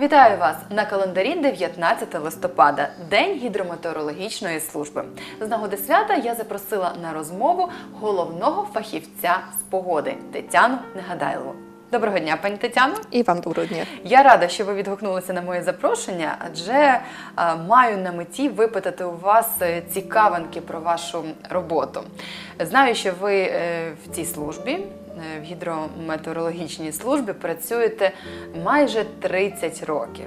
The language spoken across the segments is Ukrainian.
Вітаю вас на календарі 19 листопада, День гідрометеорологічної служби. З нагоди свята я запросила на розмову головного фахівця з погоди Тетяну Негадайлову. Доброго дня, пані Тетяно. І вам доброго дня. Я рада, що ви відгукнулися на моє запрошення, адже е, маю на меті випитати у вас е, цікавинки про вашу роботу. Знаю, що ви е, в цій службі, в гідрометеорологічній службі, працюєте майже 30 років.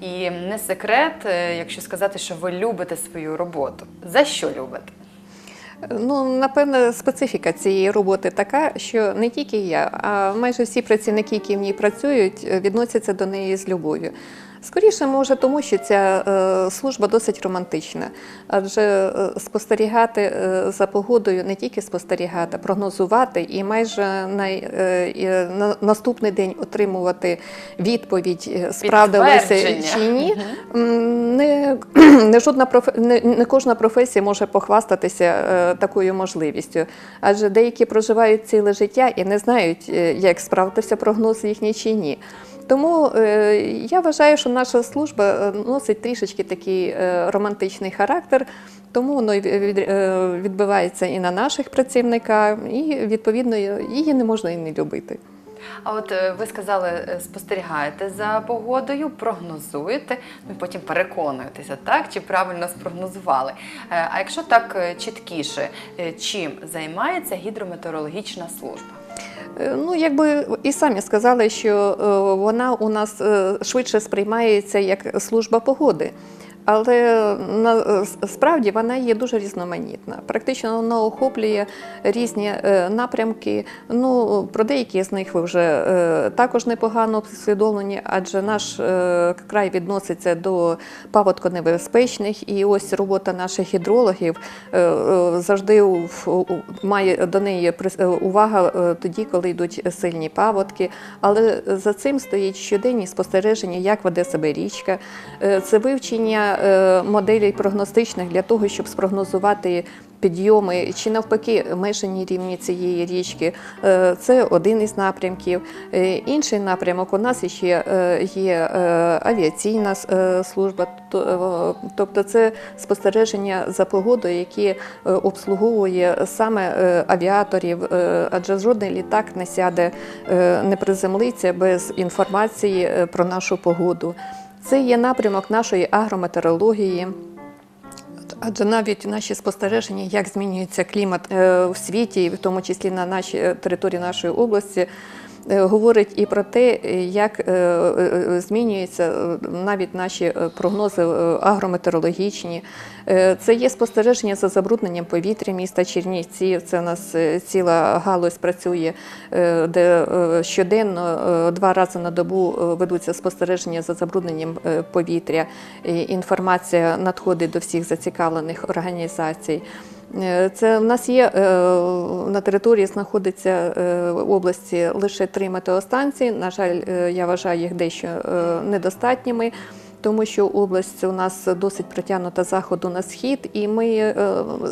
І не секрет, е, якщо сказати, що ви любите свою роботу. За що любите? Ну, напевно, специфіка цієї роботи така, що не тільки я, а майже всі працівники, які в ній працюють, відносяться до неї з любов'ю. Скоріше, може, тому що ця е, служба досить романтична, адже е, спостерігати е, за погодою не тільки спостерігати, а прогнозувати і майже на наступний день отримувати відповідь, справдилися чи ні. Не, не, жодна не, не кожна професія може похвастатися такою можливістю, адже деякі проживають ціле життя і не знають, як справдився прогноз їхній чи ні. Тому е, я вважаю, що наша служба е, носить трішечки такий е, романтичний характер, тому воно відбивається і на наших працівниках, і відповідно її не можна і не любити. А от ви сказали, спостерігаєте за погодою, прогнозуєте, ну потім переконуєтеся, так чи правильно спрогнозували. А якщо так чіткіше, чим займається гідрометеорологічна служба? Е, Ну, якби і самі сказали, що е, вона у нас е, швидше сприймається як служба погоди. Але на, справді вона є дуже різноманітна. Практично вона охоплює різні е, напрямки. Ну, про деякі з них ви вже е, також непогано усвідомлені, адже наш е, край відноситься до паводконебезпечних, і ось робота наших гідрологів завжди має до неї увага тоді, коли йдуть сильні паводки. Але за цим стоїть щоденні спостереження, як веде себе річка. Це вивчення е, моделей прогностичних для того, щоб спрогнозувати. Підйоми чи навпаки межені рівні цієї річки Е, це один із напрямків. Е, Інший напрямок у нас ще є авіаційна служба, тобто це спостереження за погодою, які обслуговує саме авіаторів, адже жодний літак не сяде, не приземлиться без інформації про нашу погоду. Це є напрямок нашої агрометеорології. Адже навіть наші спостереження, як змінюється клімат е, в світі, в тому числі на нашій е, території нашої області, говорить і про те, е, як е, е, змінюються е, навіть наші е, прогнози е, агрометеорологічні. Е, Це є спостереження за забрудненням повітря міста Чернівців. Це у нас е, ціла галузь працює, е, де е, щоденно е, два рази на добу е, ведуться спостереження за забрудненням е, повітря. Інформація надходить до всіх зацікавлених організацій. Е, Це в нас є е, на території знаходиться е, в області лише три метеостанції. На жаль, я вважаю їх дещо недостатніми. Тому що область у нас досить притягнута заходу на схід, і ми е,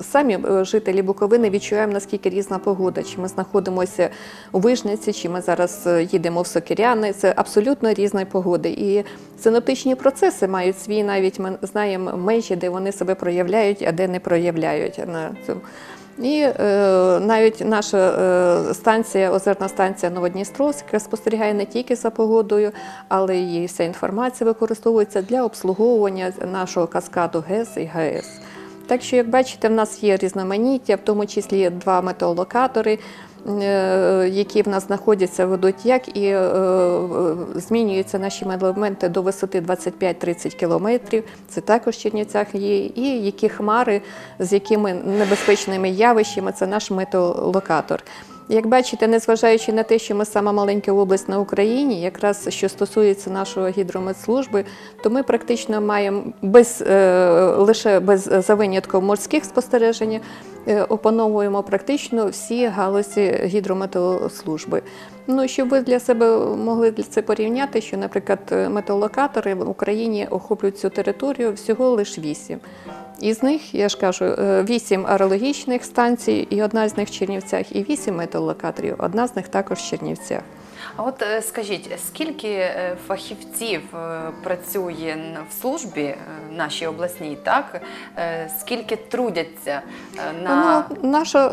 самі е, жителі Буковини відчуваємо наскільки різна погода. Чи ми знаходимося у Вижниці, чи ми зараз е, їдемо в Сокиряни. Це абсолютно різні погоди. І синоптичні процеси мають свій навіть ми знаємо межі, де вони себе проявляють, а де не проявляють на цьому. І е, навіть наша е, станція, озерна станція Новодністровська спостерігає не тільки за погодою, але й вся інформація використовується для обслуговування нашого каскаду ГЕС і ГАЕС. Так що, як бачите, в нас є різноманіття, в тому числі два метеолокатори, які в нас знаходяться, ведуть як і е, е, змінюються наші медлементи до висоти 25-30 кілометрів. Це також в Чернівцях є. І які хмари, з якими небезпечними явищами, це наш метеолокатор. Як бачите, незважаючи на те, що ми сама маленька область на Україні, якраз що стосується нашої гідрометслужби, то ми практично маємо без е, лише без за винятком морських спостережень, е, опановуємо практично всі галузі гідрометеослужби. Ну, щоб ви для себе могли це порівняти, що, наприклад, метеолокатори в Україні охоплюють цю територію всього лише вісім. Із них, я ж кажу, е, вісім аерологічних станцій, і одна з них в Чернівцях, і вісім метеолокаторів, одна з них також в Чернівцях. А от е, скажіть, скільки е, фахівців працює в службі нашій обласній, так? Скільки трудяться на Ну, наша,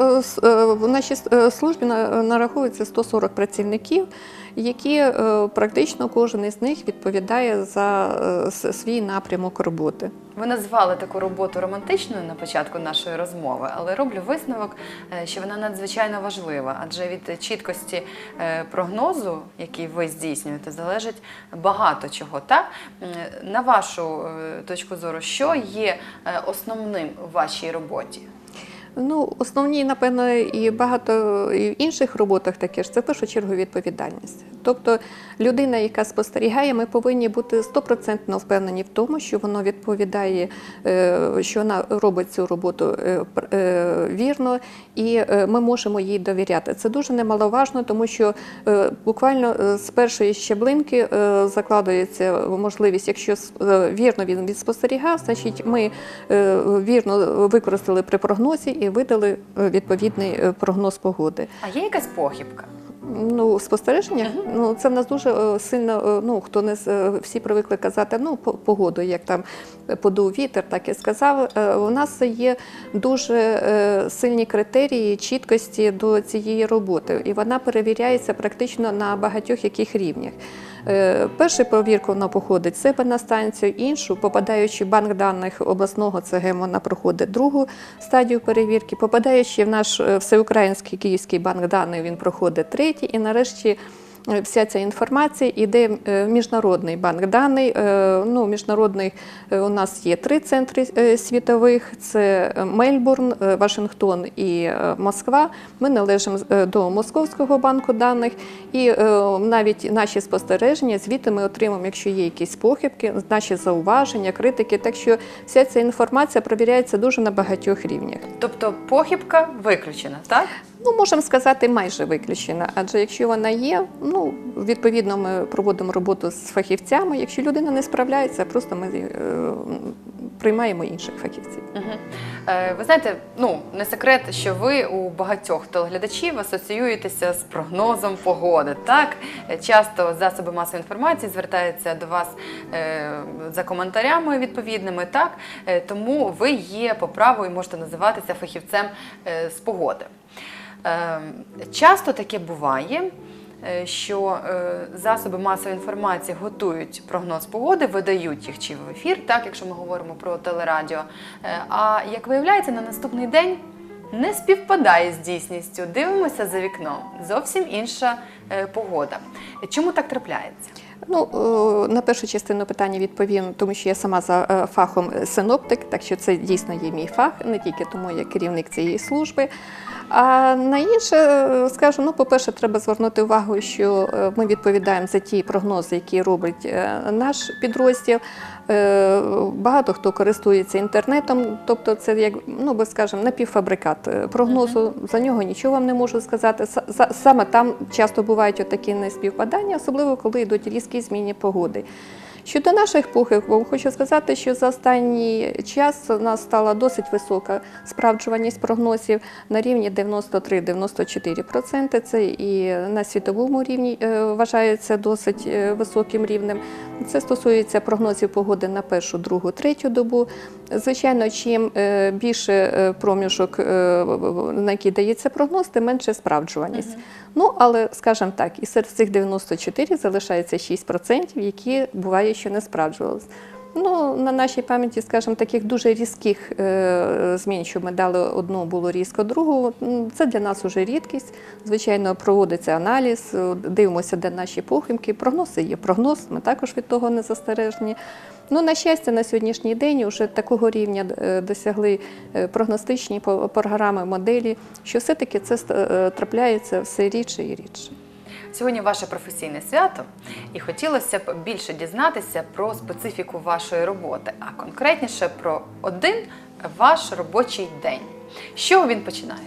в нашій службі на- нараховується 140 працівників, які практично кожен із них відповідає за свій напрямок роботи. Ви назвали таку роботу романтичною на початку нашої розмови, але роблю висновок, е, що вона надзвичайно важлива, адже від чіткості е, прогнозу, який ви здійснюєте, залежить багато чого. Так? На вашу е, точку зору, що є основним у вашій роботі? Ну, основні, напевно, і багато і в інших роботах таке ж це в першу чергу відповідальність. Тобто людина, яка спостерігає, ми повинні бути стопроцентно впевнені в тому, що воно відповідає, е, що вона робить цю роботу е, е, вірно, і ми можемо їй довіряти. Це дуже немаловажно, тому що буквально з першої щеблинки закладається можливість, якщо вірно він відспостерігав, значить ми вірно використали при прогнозі і видали е, відповідний е, прогноз погоди. А є якась похибка? Ну, спостереження, ну це в нас дуже е, сильно. Ну хто не всі привикли казати, ну по- погоду, як там подув вітер, так і сказав. У нас є дуже сильні критерії чіткості до цієї роботи, і вона перевіряється практично на багатьох яких рівнях. Е, Першу перевірку вона походить з себе на станцію, іншу, попадаючи в банк даних обласного ЦГМ, вона проходить другу стадію перевірки. Попадаючи в наш е, всеукраїнський київський банк даних, він проходить третій. І нарешті вся ця інформація йде е, в міжнародний банк даних. Е, Ну, міжнародний е, у нас є три центри е, світових: це Мельбурн, е, Вашингтон і е, Москва. Ми належимо е, до Московського банку даних, і е, навіть наші спостереження, звідти ми отримуємо, якщо є якісь похибки, наші зауваження, критики. Так що вся ця інформація провіряється дуже на багатьох рівнях. Тобто похибка виключена, так? Ну, можемо сказати, майже виключена. Адже якщо вона є, ну відповідно ми проводимо роботу з фахівцями. Якщо людина не справляється, просто ми е, приймаємо інших фахівців. Угу. Е, ви знаєте, ну не секрет, що ви у багатьох телеглядачів асоціюєтеся з прогнозом погоди. Так часто засоби масової інформації звертаються до вас е, за коментарями відповідними. Так Е, тому ви є по праву і можете називатися фахівцем е, з погоди. Е, часто таке буває. е, Що е, засоби масової інформації готують прогноз погоди, видають їх чи в ефір, так якщо ми говоримо про телерадіо. Е, А як виявляється, на наступний день не співпадає з дійсністю. Дивимося за вікном. Зовсім інша погода. Чому так трапляється? Ну, на першу частину питання відповім, тому що я сама за фахом синоптик, так що це дійсно є мій фах, не тільки тому я керівник цієї служби. А на інше скажу, ну, по-перше, треба звернути увагу, що е, ми відповідаємо за ті прогнози, які робить е, наш підрозділ. Е, Багато хто користується інтернетом, тобто це як ну би скажемо напівфабрикат прогнозу. За нього нічого вам не можу сказати. Са- Саме там часто бувають отакі неспівпадання, особливо коли йдуть різкі зміни погоди. Щодо наших похибок, хочу сказати, що за останній час у нас стала досить висока справджуваність прогнозів на рівні 93-94%. Це і на світовому рівні е, вважається досить е, високим рівнем. Це стосується прогнозів погоди на першу, другу, третю добу. Звичайно, чим е, більше проміжок, на який дається прогноз, тим менше справджуваність. Ну, але скажімо так, і серед цих 94 залишається 6%, які буває, що не справджувалися. Ну, на нашій пам'яті, скажімо, таких дуже різких е, змін, що ми дали одну, було різко, другу. Це для нас вже рідкість. Звичайно, проводиться аналіз, е, дивимося, де наші похибки. Прогнози є прогноз, ми також від того не застережені. Ну, на щастя, на сьогоднішній день вже такого рівня е, досягли е, прогностичні програми, моделі, що все-таки це е, трапляється все рідше і рідше. Сьогодні ваше професійне свято, і хотілося б більше дізнатися про специфіку вашої роботи, а конкретніше про один ваш робочий день. З чого він починається?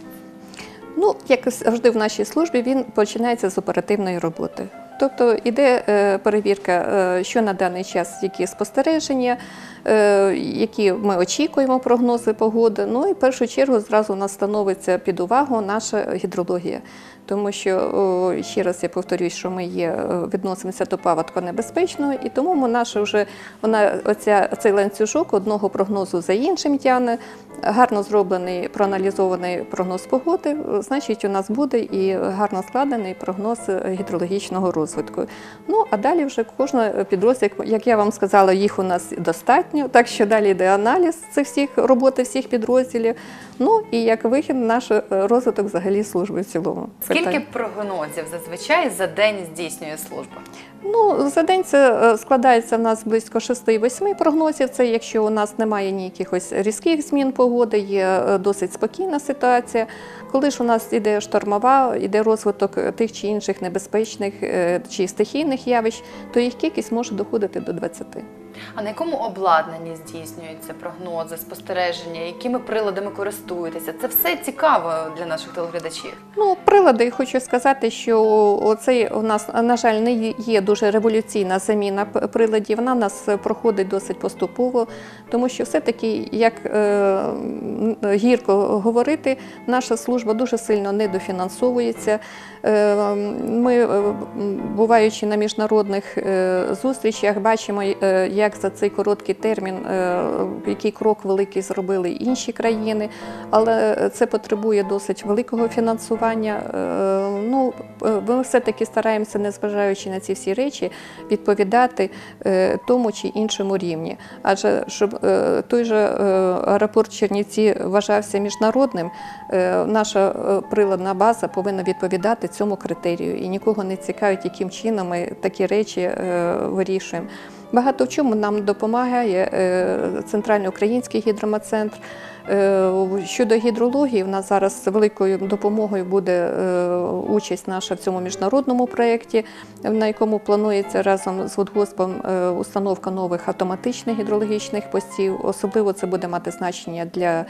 Ну, як завжди в нашій службі, він починається з оперативної роботи. Тобто іде е, перевірка, е, що на даний час, які спостереження, е, які ми очікуємо прогнози погоди. Ну і в першу чергу зразу у нас становиться під увагу наша гідрологія. Тому що ще раз я повторюю, що ми є відносимося до паводку небезпечного, і тому наша вже вона оця цей ланцюжок одного прогнозу за іншим тягне. Гарно зроблений проаналізований прогноз погоди, значить, у нас буде і гарно складений прогноз гідрологічного розвитку. Ну а далі вже кожна підрозділ, як я вам сказала, їх у нас достатньо. Так що далі йде аналіз цих всіх роботи всіх підрозділів. Ну і як вихід, наш розвиток взагалі служби в цілому. Скільки прогнозів зазвичай за день здійснює служба? Ну, за день це е, складається в нас близько 6-8 прогнозів. Це якщо у нас немає ніяких ось різких змін погоди, є е, досить спокійна ситуація. Коли ж у нас іде штормова, іде розвиток тих чи інших небезпечних е, чи стихійних явищ, то їх кількість може доходити до 20. А на якому обладнанні здійснюються прогнози, спостереження, якими приладами користуєтеся? Це все цікаво для наших телеглядачів. Ну, прилади, хочу сказати, що оцей у нас, на жаль, не є дуже революційна заміна приладів. Вона в нас проходить досить поступово, тому що все-таки, як е, гірко говорити, наша служба дуже сильно недофінансовується. Е, Ми, е, буваючи на міжнародних е, зустрічах, бачимо, е, як за цей короткий термін, е, який крок великий зробили інші країни, але це потребує досить великого фінансування. Е, Ну, е, ми все-таки стараємося, незважаючи на ці всі речі, відповідати тому чи іншому рівні. Адже щоб той же аеропорт Чернівці вважався міжнародним, наша приладна база повинна відповідати цьому критерію. І нікого не цікавить, яким чином ми такі речі вирішуємо. Багато в чому нам допомагає е, Центральний український гідромецентр. Е, Щодо гідрології, в нас зараз великою допомогою буде е, участь наша в цьому міжнародному проєкті, на якому планується разом з Водгоспом е, установка нових автоматичних гідрологічних постів. Особливо це буде мати значення для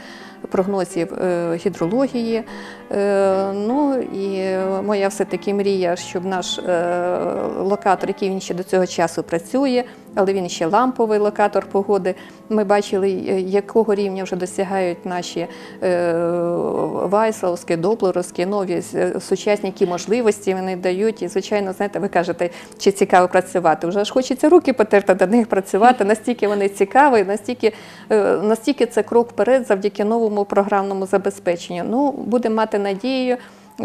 прогнозів е, гідрології. Е, Ну і моя все-таки мрія, щоб наш е, локатор, який він ще до цього часу працює, але він ще ламповий локатор погоди. Ми бачили, е, якого рівня вже досягають наші вайсловські, вайсовські, доплеровські, нові е, сучасні які можливості вони дають. І, звичайно, знаєте, ви кажете, чи цікаво працювати. Вже ж хочеться руки потерти до них працювати. Настільки вони цікаві, настільки, е, настільки це крок вперед завдяки новому програмному забезпеченню. Ну, будемо мати надію.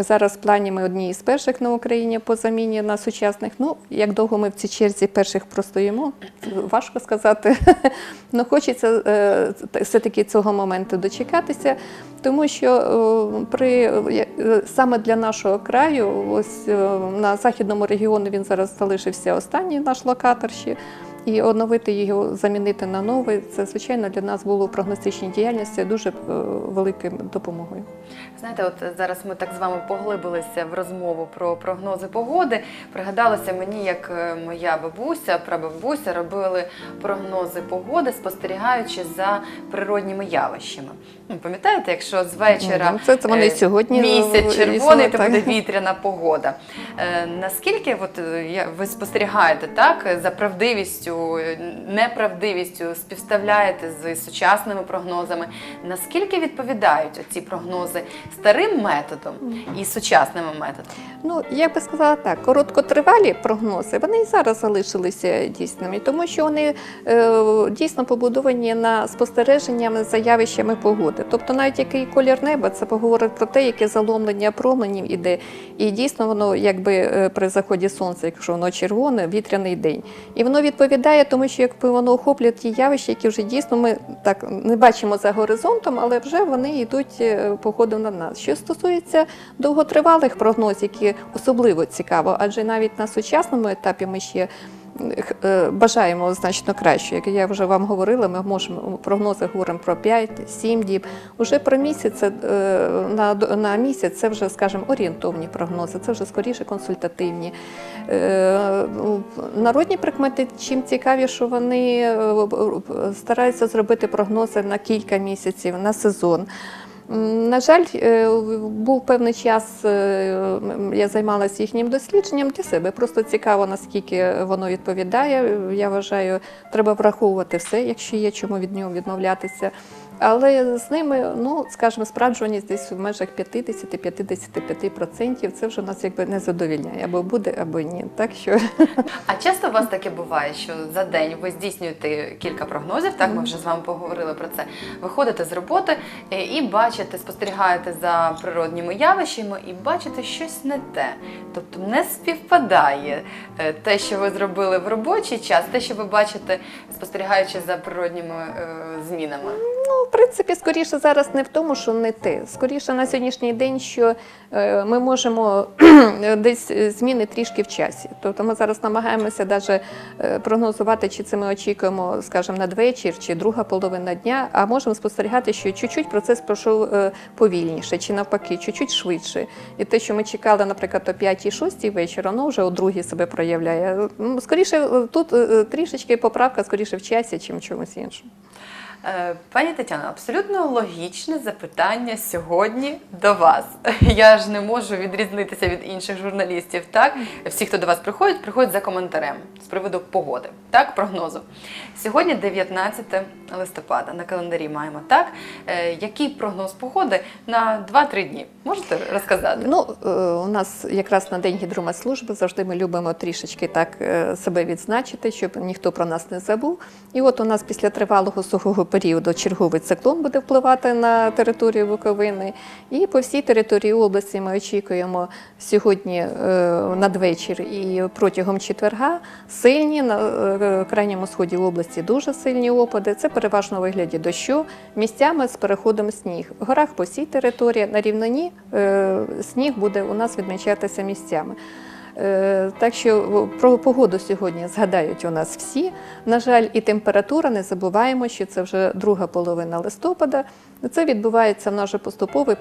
Зараз в плані ми одні із перших на Україні по заміні на сучасних. Ну, як довго ми в цій черзі перших простоїмо, важко сказати. Ну, хочеться е, все-таки цього моменту дочекатися, тому що е, при, е, саме для нашого краю, ось на західному регіоні він зараз залишився останній наш локатор ще. І оновити його, замінити на новий, це звичайно для нас було в прогностичній діяльності дуже е, великою допомогою. Знаєте, от зараз ми так з вами поглибилися в розмову про прогнози погоди. Пригадалося мені, як е, моя бабуся, прабабуся робили прогнози погоди, спостерігаючи за природніми явищами. Ну, пам'ятаєте, якщо з вечора Ну, це- це вони е, сьогодні, місяць червоний, то буде вітряна погода. Наскільки от, ви спостерігаєте так за правдивістю, е, неправдивістю, співставляєте з сучасними прогнозами? Наскільки відповідають ці прогнози старим методом і сучасними методами? Ну, я би сказала так, короткотривалі прогнози, вони і зараз залишилися дійсними, тому що вони е, дійсно побудовані на спостереженнями за явищами погоди. Тобто навіть який колір неба, це поговорить про те, яке заломлення променів іде. І дійсно воно, якби е, при заході сонця, якщо воно червоне, вітряний день. І воно відповідає, тому що якби воно охоплює ті явища, які вже дійсно ми так не бачимо за горизонтом, але вже вони йдуть е, на нас. Що стосується довготривалих прогнозів, які особливо цікаво, адже навіть на сучасному етапі ми ще бажаємо значно краще. Як я вже вам говорила, ми можемо прогнози говоримо про 5-7 діб. Уже про місяць е, на, на місяць це вже, скажімо, орієнтовні прогнози, це вже скоріше консультативні. Е, ну, Народні прикмети чим цікаві, що вони е, стараються зробити прогнози на кілька місяців, на сезон. На жаль, е, був певний час, е, я займалася їхнім дослідженням для себе. Просто цікаво, наскільки воно відповідає. Я вважаю, треба враховувати все, якщо є чому від нього відмовлятися. Але з ними, ну скажімо, справджуваність десь в межах 50-55%. Це вже нас якби не задовільняє. Або буде, або ні. Так що А часто у вас таке буває, що за день ви здійснюєте кілька прогнозів, так ми вже з вами поговорили про це. Виходите з роботи е, і бачите, спостерігаєте за природніми явищами і бачите щось не те. Тобто не співпадає е, те, що ви зробили в робочий час, те, що ви бачите, спостерігаючи за природніми е, змінами. Ну, принципі, скоріше зараз не в тому, що не те. Скоріше на сьогоднішній день, що е, ми можемо десь е, зміни трішки в часі. Тобто ми зараз намагаємося навіть прогнозувати, чи це ми очікуємо, скажімо, надвечір, чи друга половина дня, а можемо спостерігати, що чуть-чуть процес пройшов е, повільніше, чи навпаки, чуть-чуть швидше. І те, що ми чекали, наприклад, о 5-6 вечора, воно вже о 2 себе проявляє. Скоріше, е, тут е, трішечки поправка скоріше в часі, чим в чомусь іншому. Е, Пані Тетяно, абсолютно логічне запитання сьогодні до вас. Я ж не можу відрізнитися від інших журналістів. Так, всі, хто до вас приходять, приходять за коментарем з приводу погоди, так, прогнозу. Сьогодні 19 листопада. На календарі маємо так. Е, Який прогноз погоди на 2-3 дні? Можете розказати? Ну, е, у нас якраз на День гідрометслужби завжди ми любимо трішечки так себе відзначити, щоб ніхто про нас не забув. І от у нас після тривалого сухого періоду черговий циклон буде впливати на територію Буковини. І по всій території області ми очікуємо сьогодні е, надвечір і протягом четверга сильні на е, крайньому сході області дуже сильні опади. Це переважно у вигляді дощу, місцями з переходом сніг. В горах по всій території на рівнині е, сніг буде у нас відмічатися місцями. Е, Так що про погоду сьогодні згадають у нас всі. На жаль, і температура, не забуваємо, що це вже друга половина листопада. Це відбувається в нас поступовий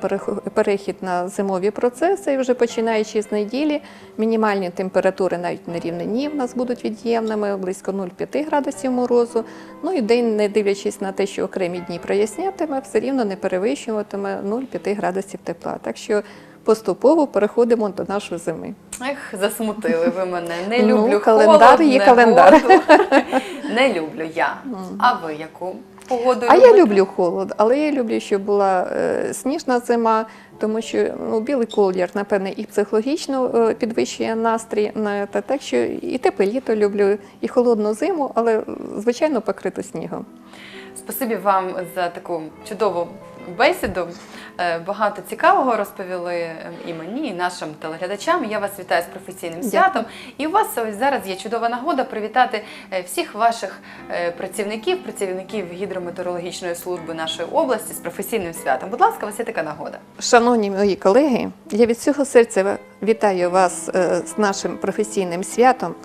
перехід на зимові процеси. І вже починаючи з неділі, мінімальні температури навіть на рівнині в нас будуть від'ємними, близько 0,5 градусів морозу. Ну і день, не дивлячись на те, що окремі дні прояснятиме, все рівно не перевищуватиме 0,5 градусів тепла. Так що поступово переходимо до нашої зими. Ех, засмутили ви мене. Не Ну, люблю календар холод, є негоду. календар. Не люблю я. А ви яку погоду А я люблю холод, але я люблю, щоб була е, сніжна зима, тому що ну, білий колір, напевне, і психологічно е, підвищує настрій. на те. Так що і тепле літо люблю, і холодну зиму, але звичайно покрито снігом. Спасибі вам за таку чудову бесіду. Е, Багато цікавого розповіли е, і мені, і нашим телеглядачам. Я вас вітаю з професійним святом. І у вас ось зараз є чудова нагода привітати е, всіх ваших е, працівників, працівників гідрометеорологічної служби нашої області з професійним святом. Будь ласка, у вас є така нагода. Шановні мої колеги, я від всього серця вітаю вас з нашим професійним святом.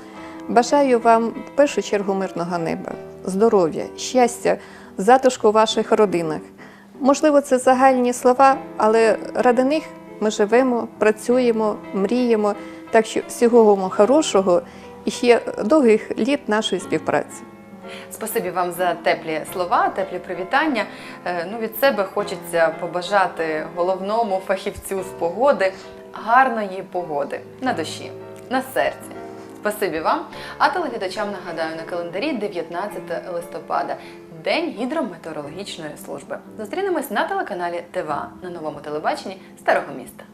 Бажаю вам в першу чергу мирного неба, здоров'я, щастя, затишку у ваших родинах. Можливо, це загальні слова, але ради них ми живемо, працюємо, мріємо. Так що всього вам хорошого і ще довгих літ нашої співпраці. Спасибі вам за теплі слова, теплі привітання. Е, Ну, від себе хочеться побажати головному фахівцю з погоди гарної погоди на душі, на серці. Спасибі вам. А телеглядачам нагадаю на календарі 19 листопада, День гідрометеорологічної служби. Зустрінемось на телеканалі ТВА на новому телебаченні Старого міста.